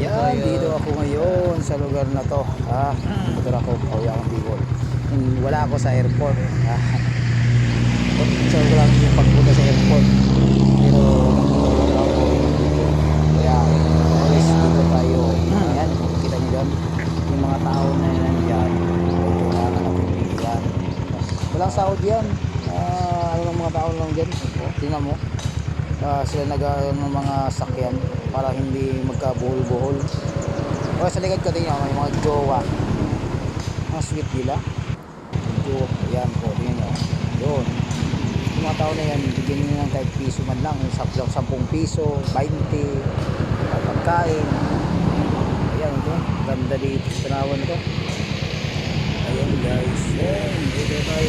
Yan, dito ako ngayon sa lugar na to. Ah, motor ako, pauwi akong Bicol. Wala ako sa airport. Ah, so wala akong pagpunta sa airport. Pero ako. Kaya, always dito tayo. Yan, kita niyo doon. Yung mga tao na nandiyan, kailangan natin bigyan. Walang sahod yan. Ah, ano lang mga tao lang dyan. Tingnan mo. Ah, sila nag ng mga sakyan para hindi magkabuhol-buhol. O sa likod ko tingnan may mga jowa. Mga sweet nila. Jowa, yan po, tingnan nyo. Yun. Yung mga tao na yan, bigyan nyo ng kahit piso man lang. Yung 10 piso, 20, at pagkain. Ayan ito, ganda dito sa tanawan ito. Ayan guys, yan, dito tayo.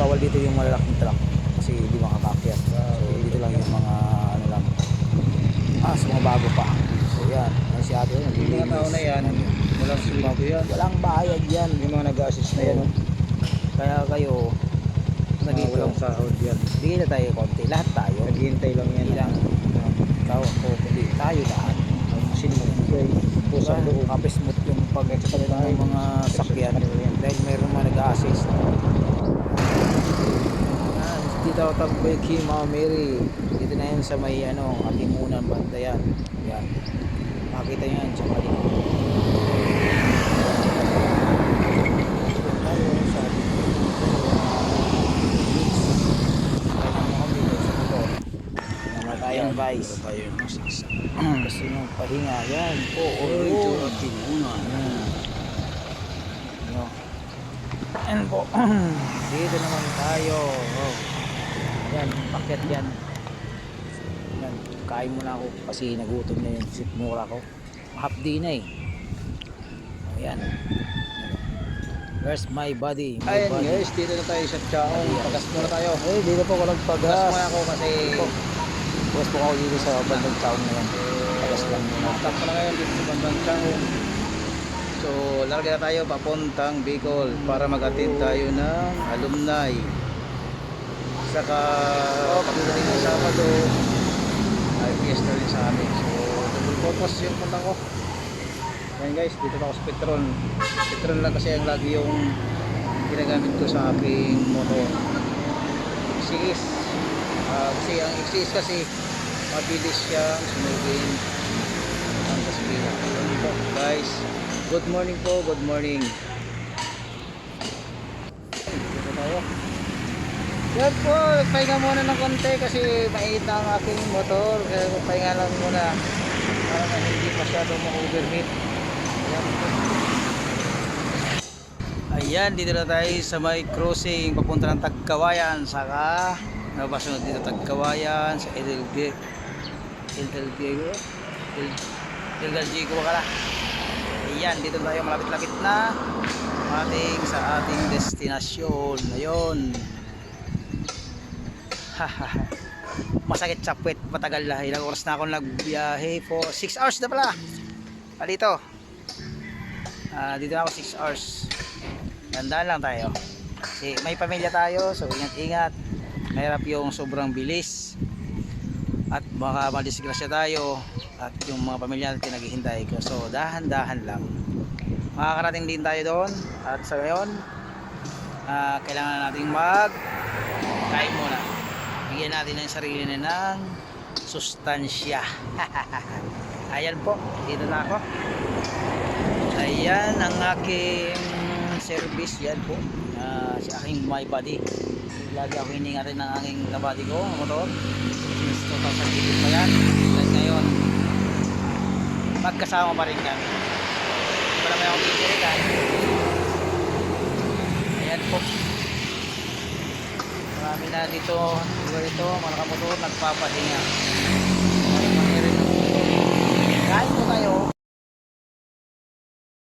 Bawal dito yung malalaking truck kasi hindi makakakyat. So dito lang yung mga ano lang. Sa mga bago pa. So yan, yan si ate. Mga tao na yan, walang sweldo yan. Walang bayad yan. Yung mga nag-assist na yan, Oo. Kaya kayo, na dito, walang sahod yan. bigyan na tayo konti. Lahat tayo. Naghihintay lang yan. Hindi lang ikaw ako, kundi tayo lahat. Sino magbigay? Pusa Diba? loob. Kapis mo yung pag ng mga sakyan dahil mayroong mga nag-assist. Dito ako tagbay kay Mama Mary. Dito na yan sa may ano, Atimunan banda yan. Yan. Makita nyo yan vice. tayo no, sa Gusto nyo pahinga. Yan po. Oh, Jura Tinuna. Ayan. Ano? Ayan po. Dito naman tayo. Oh. Ayan, paket yan. Ayan, kain muna ako kasi nagutom na yung sikmura ko. Half day na eh. Ayan. Where's my body? My Ayan body. guys, dito na tayo sa Chaong. Pagas muna tayo. Eh, dito po ko Pagas nagpagas. muna ako kasi Pagas po ako dito sa bandang taon na yan. Pagas lang muna. stop ko na ngayon dito sa bandang Chaong. So, larga na tayo papuntang Bicol para mag-attend tayo ng alumni. Saka, oh, pagdating ng Sabado, ay fiesta rin sa amin. So, double purpose yung punta ko. Ayan guys, dito ako sa Petron. Petron lang kasi ang lagi yung ginagamit ko sa aking motor. XCS. Ah, kasi ang XCS kasi mabilis siyang sunugin ang gasolina. Po, guys. Good morning po, good morning. Dito tayo. Yan po, pahinga muna ng konti kasi mainit ang aking motor. Kaya pahinga lang muna para na hindi masyadong ma-overheat. Yan po. Ayan, dito na tayo sa may crossing papunta ng Tagkawayan. Saka, ano ba sunod dito? Tagkawayan sa. LLG ko? LLG ko ba kala? Ayan, dito tayo malapit-lapit na ating sa ating destinasyon. Ayun. Masakit sa matagal na. Ilang oras na ako nagbiyahe for 6 hours na pala. Ah, dito. Ah, dito na ako 6 hours. Gandaan lang tayo. Kasi may pamilya tayo, so ingat-ingat. Mahirap yung sobrang bilis. At baka madisgrasya tayo. At yung mga pamilya natin naghihintay ko. So dahan-dahan lang. Makakarating din tayo doon. At sa ngayon, ah, kailangan nating mag kain muna. Bigyan natin ng sarili na ng sustansya. Ayan po, dito na ako. Ayan ang aking service yan po. Ah, si aking my body. Lagi ako hiningatin ng aking kabady ko, ang motor. Since 2018 pa yan. At ngayon, magkasama pa rin kami. Wala may akong pipilitan. Ayan po. Marami na dito, lugar ito, mga nakamotor, nagpapahinga. Kain po tayo.